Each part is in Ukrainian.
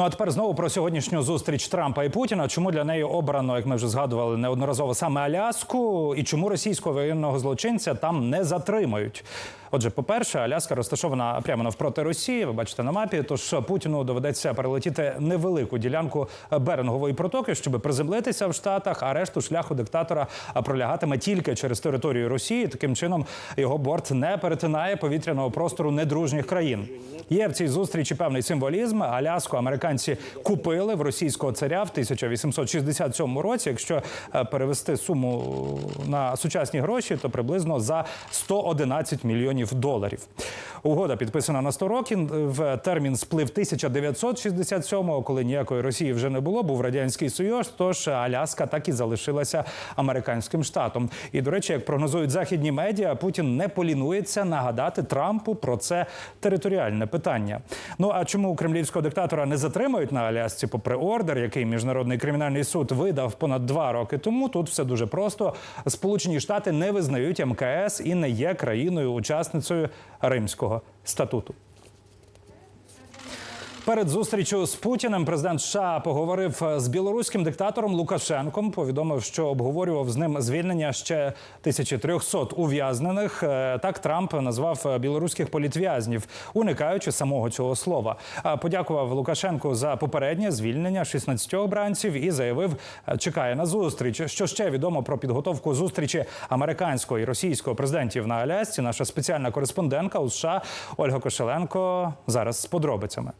Ну а тепер знову про сьогоднішню зустріч Трампа і Путіна. Чому для неї обрано, як ми вже згадували, неодноразово саме Аляску, і чому російського воєнного злочинця там не затримають? Отже, по-перше, Аляска розташована прямо навпроти Росії. Ви бачите на мапі. Тож Путіну доведеться перелетіти невелику ділянку берингової протоки, щоб приземлитися в Штатах, а решту шляху диктатора пролягатиме тільки через територію Росії. Таким чином його борт не перетинає повітряного простору недружніх країн. Є в цій зустрічі певний символізм. Аляску американці купили в російського царя в 1867 році. Якщо е, перевести суму на сучасні гроші, то приблизно за 111 мільйонів доларів. Угода підписана на 100 років. В термін сплив 1967-го, коли ніякої Росії вже не було. Був радянський союз. Тож Аляска так і залишилася американським штатом. І до речі, як прогнозують західні медіа, Путін не полінується нагадати Трампу про це територіальне питання. Ну а чому кремлівського диктатора не затримують на Алясці, попри ордер, який міжнародний кримінальний суд видав понад два роки тому? Тут все дуже просто. Сполучені Штати не визнають МКС і не є країною-учасницею Римського статуту. Перед зустрічю з Путіним президент США поговорив з білоруським диктатором Лукашенком. Повідомив, що обговорював з ним звільнення ще 1300 ув'язнених. Е, Так Трамп назвав білоруських політв'язнів, уникаючи самого цього слова. Подякував Лукашенку за попереднє звільнення 16 обранців і заявив, е, чекає на зустріч. Що ще відомо про підготовку зустрічі американського і російського президентів на Алясці? Наша спеціальна кореспондентка у США Ольга Кошеленко зараз з подробицями.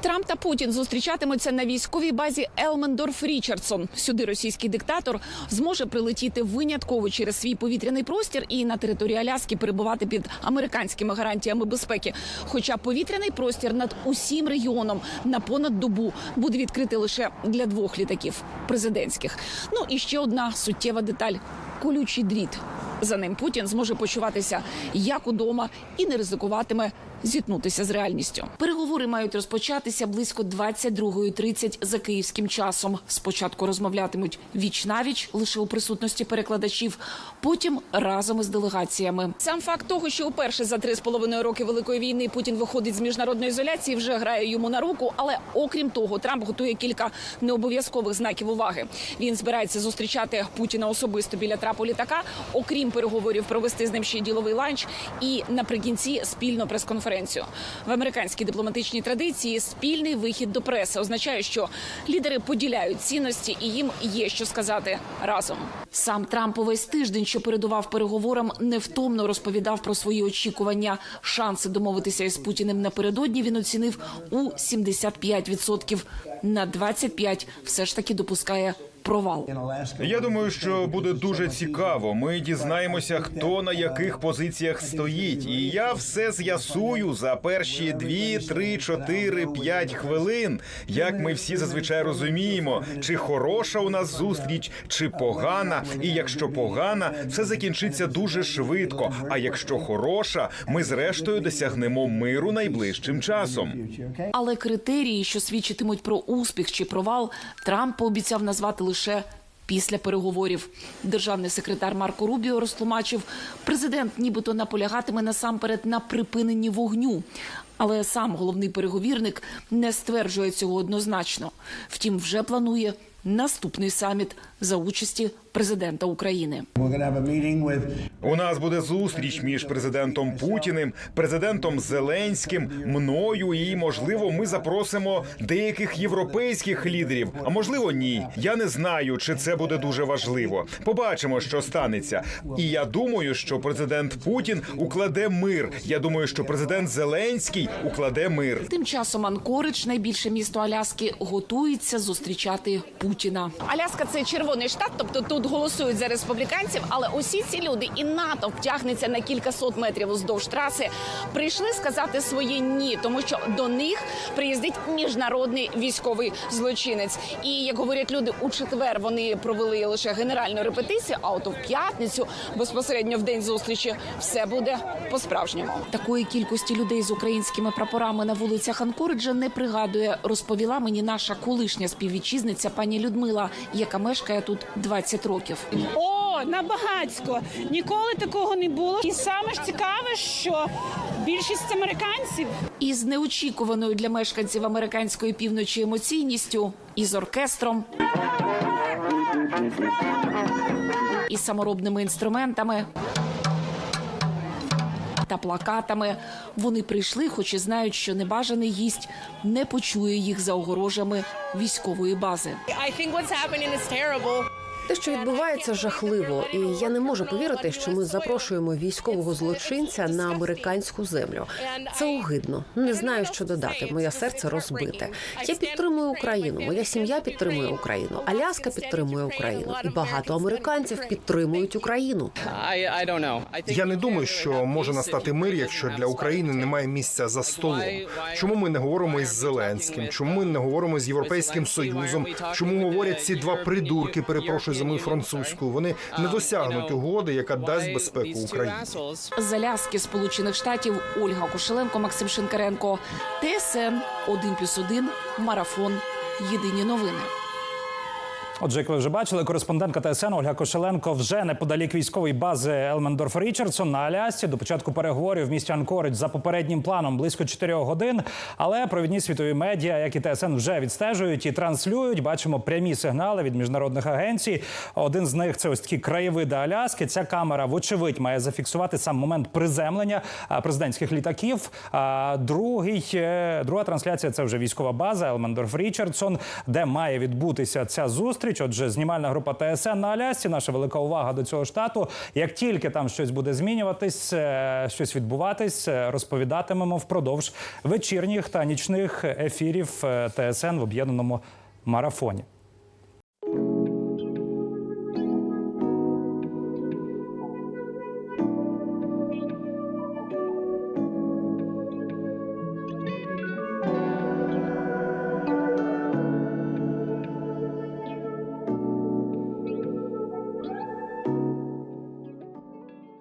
Трамп та Путін зустрічатимуться на військовій базі Елмендорф Річардсон. Сюди російський диктатор зможе прилетіти винятково через свій повітряний простір і на території Аляски перебувати під американськими гарантіями безпеки. Хоча повітряний простір над усім регіоном на понад добу буде відкритий лише для двох літаків президентських. Ну і ще одна суттєва деталь: колючий дріт. За ним Путін зможе почуватися як удома і не ризикуватиме зіткнутися з реальністю. Переговори мають розпочатися близько 22.30 за київським часом. Спочатку розмовлятимуть віч навіч лише у присутності перекладачів, потім разом із делегаціями. Сам факт того, що уперше за три з половиною роки великої війни Путін виходить з міжнародної ізоляції, вже грає йому на руку. Але окрім того, Трамп готує кілька необов'язкових знаків уваги. Він збирається зустрічати Путіна особисто біля трапу літака. Окрім переговорів, провести з ним ще й діловий ланч і наприкінці спільну прес-конференцію. В американській дипломатичній традиції спільний вихід до преси означає, що лідери поділяють цінності і їм є що сказати разом. Сам Трамп увесь тиждень, що передував переговорам, невтомно розповідав про свої очікування. Шанси домовитися із Путіним напередодні він оцінив у 75%. На 25% все ж таки допускає провал. Я думаю, що буде дуже цікаво. Ми дізнаємося, хто на яких позиціях стоїть, і я все з'ясую за перші дві, три, чотири, п'ять хвилин. Як ми всі зазвичай розуміємо, чи хороша у нас зустріч, чи погана. І якщо погана, все закінчиться дуже швидко. А якщо хороша, ми зрештою досягнемо миру найближчим часом. Але критерії, що свідчитимуть про успіх чи провал, Трамп пообіцяв назвати лише після переговорів. Державний секретар Марко Рубіо розтлумачив, президент нібито наполягатиме насамперед на припиненні вогню. Але сам головний переговірник не стверджує цього однозначно. Втім, вже планує наступний саміт за участі президента України. У нас буде зустріч між президентом Путіним, президентом Зеленським, мною і можливо, ми запросимо деяких європейських лідерів. А можливо, ні. Я не знаю, чи це буде дуже важливо. Побачимо, що станеться. І я думаю, що президент Путін укладе мир. Я думаю, що президент Зеленський укладе мир. Тим часом Анкоридж, найбільше місто Аляски, готується зустрічати Путіна. Аляска це червоний штат, тобто тут голосують за республіканців. Але усі ці люди і натовп тягнеться на кількасот метрів уздовж траси. Прийшли сказати своє ні, тому що до них приїздить міжнародний військовий злочинець. І як говорять люди, у четвер вони провели лише генеральну репетицію. А от у п'ятницю безпосередньо в день зустрічі все буде по-справжньому. Такої кількості людей з українськими прапорами на вулицях Анкориджа не пригадує. Розповіла мені наша колишня співвітчизниця пані Людмила, яка мешкає тут 20 років. О, на багацько. Ніколи такого не було. І саме ж цікаве, що Більшість американців Із неочікуваною для мешканців американської півночі емоційністю, із оркестром, із саморобними інструментами та плакатами. Вони прийшли, хоч і знають, що небажаний гість не почує їх за огорожами військової бази. I. Те, що відбувається, жахливо, і я не можу повірити, що ми запрошуємо військового злочинця на американську землю. Це огидно. Не знаю, що додати. Моє серце розбите. Я підтримую Україну. Моя сім'я підтримує Україну. Аляска підтримує Україну, і багато американців підтримують Україну. Я не думаю, що може настати мир, якщо для України немає місця за столом. Чому ми не говоримо із Зеленським? Чому ми не говоримо з Європейським Союзом? Чому говорять ці два придурки? Перепрошую мою французьку. Вони не досягнуть угоди, яка дасть безпеку Україні. З Аляски Сполучених Штатів Ольга Кошеленко, Максим Шинкаренко, ТСН 1+,1, Марафон. Єдині новини. Отже, як ви вже бачили, кореспондентка ТСН Ольга Кошеленко вже неподалік військової бази Елмендорф Річардсон на Алясці до початку переговорів в місті Анкоридж за попереднім планом близько 4 годин. Але провідні світові медіа, як і ТСН, вже відстежують і транслюють. Бачимо прямі сигнали від міжнародних агенцій. Один з них це ось такі краєвиди Аляски. Ця камера, вочевидь, має зафіксувати сам момент приземлення президентських літаків. А другий е, друга трансляція це вже військова база Елмендорф Річардсон, де має відбутися ця зустріч. Отже, знімальна група ТСН на Алясці. Наша велика увага до цього штату. Як тільки там щось буде змінюватись, е, щось відбуватись, е, розповідатимемо впродовж вечірніх та нічних ефірів е, ТСН в об'єднаному марафоні.